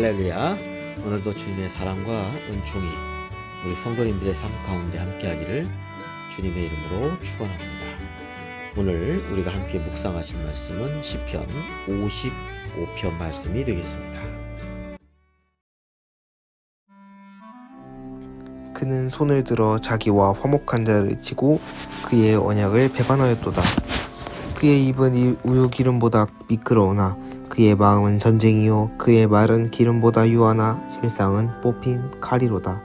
할렐루야. 오늘도 주님의 사랑과 은총이 우리 성도님들의 삶 가운데 함께하기를 주님의 이름으로 축원합니다. 오늘 우리가 함께 묵상하실 말씀은 시편 55편 말씀이 되겠습니다. 그는 손을 들어 자기와 화목한 자를 치고 그의 언약을 배반하였도다. 그의 입은 이 우유 기름보다 미끄러우나 그의 마음은 전쟁이요 그의 말은 기름보다 유하나 실상은 뽑힌 칼이로다.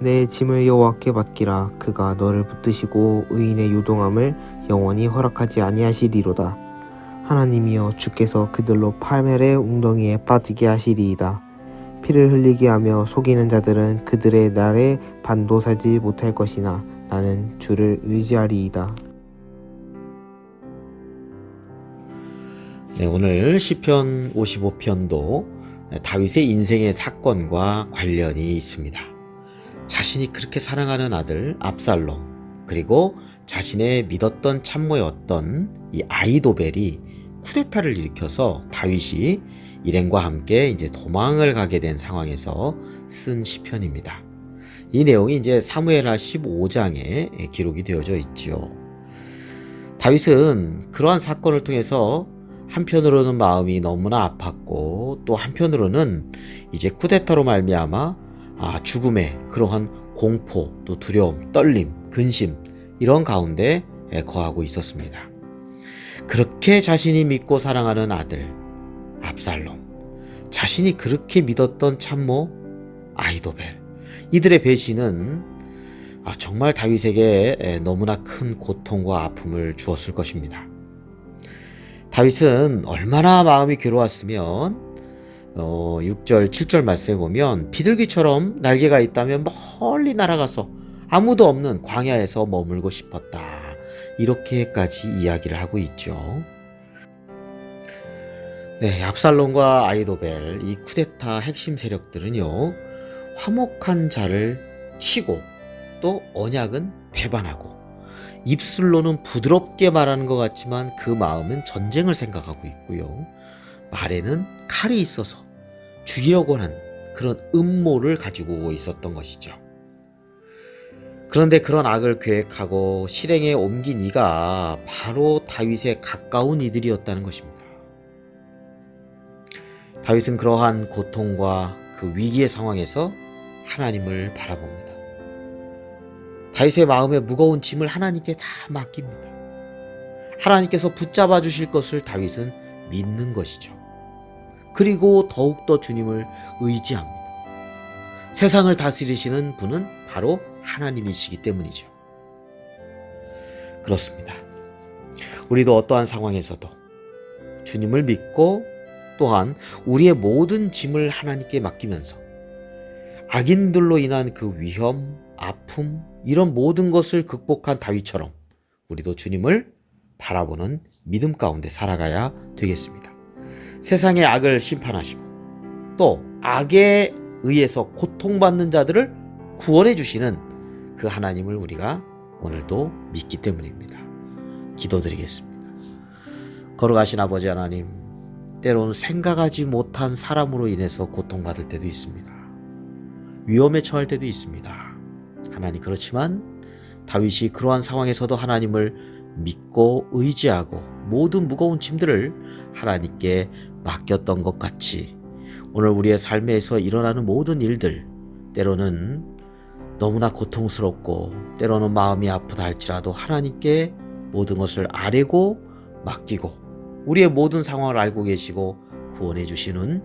내 짐을 여호와께 맡기라 그가 너를 붙드시고 의인의 요동함을 영원히 허락하지 아니하시리로다. 하나님이여 주께서 그들로 팔멜의 웅덩이에 빠지게 하시리이다. 피를 흘리게 하며 속이는 자들은 그들의 날에 반도 사지 못할 것이나 나는 주를 의지하리이다. 네, 오늘 시편 55편도 다윗의 인생의 사건과 관련이 있습니다. 자신이 그렇게 사랑하는 아들 압살롬 그리고 자신의 믿었던 참모였던 이 아이도벨이 쿠데타를 일으켜서 다윗이 일행과 함께 이제 도망을 가게 된 상황에서 쓴 시편입니다. 이 내용이 이제 사무엘하 15장에 기록이 되어져 있지요. 다윗은 그러한 사건을 통해서 한편으로는 마음이 너무나 아팠고 또 한편으로는 이제 쿠데타로 말미암아 아, 죽음의 그러한 공포 또 두려움, 떨림, 근심 이런 가운데 거하고 있었습니다. 그렇게 자신이 믿고 사랑하는 아들 압살롬, 자신이 그렇게 믿었던 참모 아이도벨, 이들의 배신은 아, 정말 다윗에게 너무나 큰 고통과 아픔을 주었을 것입니다. 다윗은 얼마나 마음이 괴로웠으면 어, 6절, 7절 말씀에 보면 비둘기처럼 날개가 있다면 멀리 날아가서 아무도 없는 광야에서 머물고 싶었다. 이렇게까지 이야기를 하고 있죠. 네, 압살롬과 아이도벨 이 쿠데타 핵심 세력들은요. 화목한 자를 치고 또 언약은 배반하고 입술로는 부드럽게 말하는 것 같지만 그 마음은 전쟁을 생각하고 있고요. 말에는 칼이 있어서 죽이려고 하는 그런 음모를 가지고 있었던 것이죠. 그런데 그런 악을 계획하고 실행에 옮긴 이가 바로 다윗에 가까운 이들이었다는 것입니다. 다윗은 그러한 고통과 그 위기의 상황에서 하나님을 바라봅니다. 다윗의 마음에 무거운 짐을 하나님께 다 맡깁니다. 하나님께서 붙잡아 주실 것을 다윗은 믿는 것이죠. 그리고 더욱더 주님을 의지합니다. 세상을 다스리시는 분은 바로 하나님이시기 때문이죠. 그렇습니다. 우리도 어떠한 상황에서도 주님을 믿고 또한 우리의 모든 짐을 하나님께 맡기면서 악인들로 인한 그 위험, 아픔, 이런 모든 것을 극복한 다윗처럼 우리도 주님을 바라보는 믿음 가운데 살아가야 되겠습니다. 세상의 악을 심판하시고 또 악에 의해서 고통받는 자들을 구원해 주시는 그 하나님을 우리가 오늘도 믿기 때문입니다. 기도드리겠습니다. 걸어가신 아버지 하나님, 때로는 생각하지 못한 사람으로 인해서 고통받을 때도 있습니다. 위험에 처할 때도 있습니다. 하나님 그렇지만 다윗이 그러한 상황에서도 하나님을 믿고 의지하고 모든 무거운 짐들을 하나님께 맡겼던 것 같이 오늘 우리의 삶에서 일어나는 모든 일들 때로는 너무나 고통스럽고 때로는 마음이 아프다 할지라도 하나님께 모든 것을 아뢰고 맡기고 우리의 모든 상황을 알고 계시고 구원해 주시는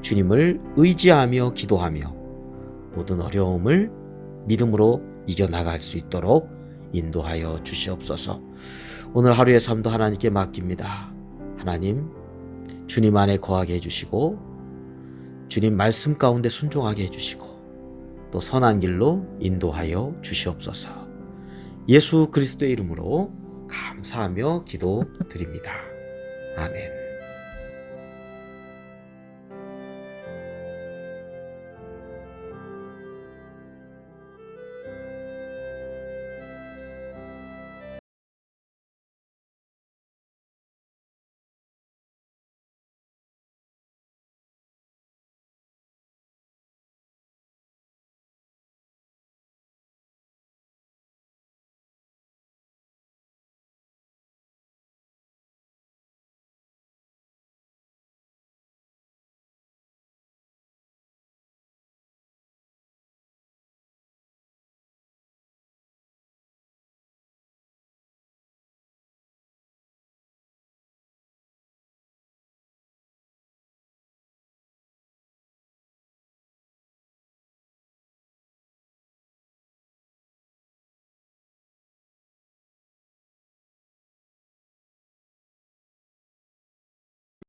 주님을 의지하며 기도하며 모든 어려움을 믿음으로 이겨나갈 수 있도록 인도하여 주시옵소서. 오늘 하루의 삶도 하나님께 맡깁니다. 하나님, 주님 안에 거하게 해주시고, 주님 말씀 가운데 순종하게 해주시고, 또 선한 길로 인도하여 주시옵소서. 예수 그리스도의 이름으로 감사하며 기도 드립니다. 아멘.